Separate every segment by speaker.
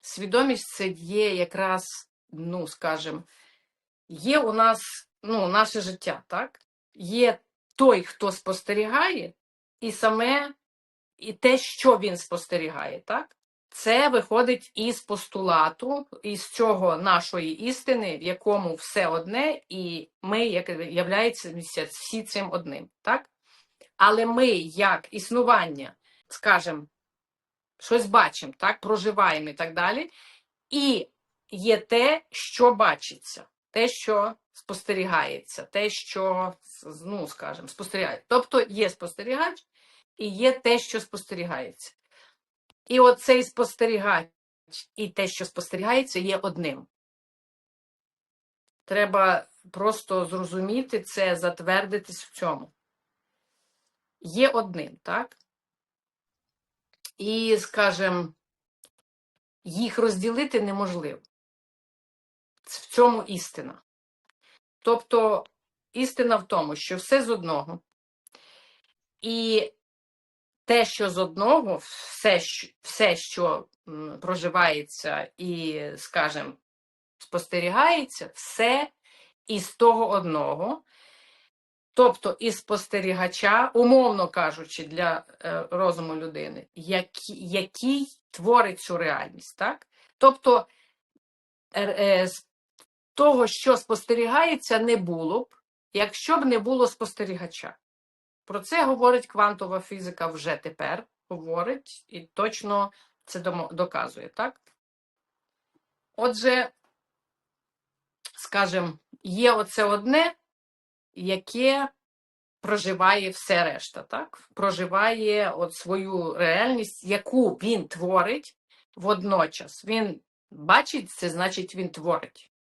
Speaker 1: свідомість це є якраз, ну, скажем, є у нас ну, наше життя, так? Є той, хто спостерігає, і саме і те, що він спостерігає, так? Це виходить із постулату, із цього нашої істини, в якому все одне, і ми, як являється всі цим одним, так? Але ми, як існування, скажімо, щось бачимо, так, проживаємо і так далі. І є те, що бачиться, те, що спостерігається, те, що, ну, скажімо, спостерігається. Тобто є спостерігач і є те, що спостерігається. І оцей спостерігач і те, що спостерігається, є одним. Треба просто зрозуміти це, затвердитись в цьому. Є одним, так? І, скажімо, їх розділити неможливо. В цьому істина. Тобто, істина в тому, що все з одного. І те, що з одного, все, все, що проживається і, скажімо, спостерігається, все із того одного. Тобто із спостерігача, умовно кажучи, для е, розуму людини, який, який творить цю реальність. Так? Тобто е, е, з того, що спостерігається, не було б, якщо б не було спостерігача. Про це говорить квантова фізика вже тепер, говорить і точно це доказує, так? Отже, скажімо, є оце одне, яке проживає все решта, так? Проживає от свою реальність, яку він творить водночас. Він бачить це, значить, він творить.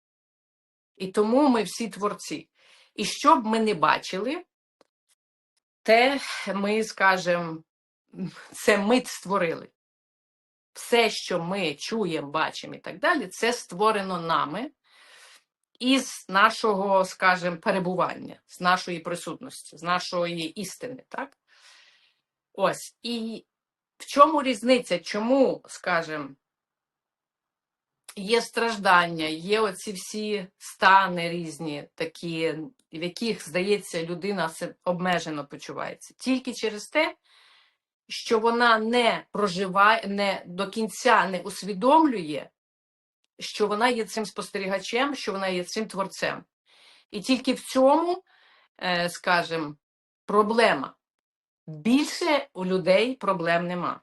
Speaker 1: І тому ми всі творці. І що б ми не бачили, те ми скажемо, це ми створили. Все, що ми чуємо, бачимо і так далі, це створено нами із нашого, скажімо, перебування, з нашої присутності, з нашої істини, так? Ось. І в чому різниця? Чому, скажімо, є страждання, є оці всі стани різні, такі, в яких, здається, людина обмежено почувається. Тільки через те, що вона не проживає, не до кінця не усвідомлює, що вона є цим спостерігачем, що вона є цим творцем. І тільки в цьому, е, скажімо, проблема. Більше у людей проблем нема.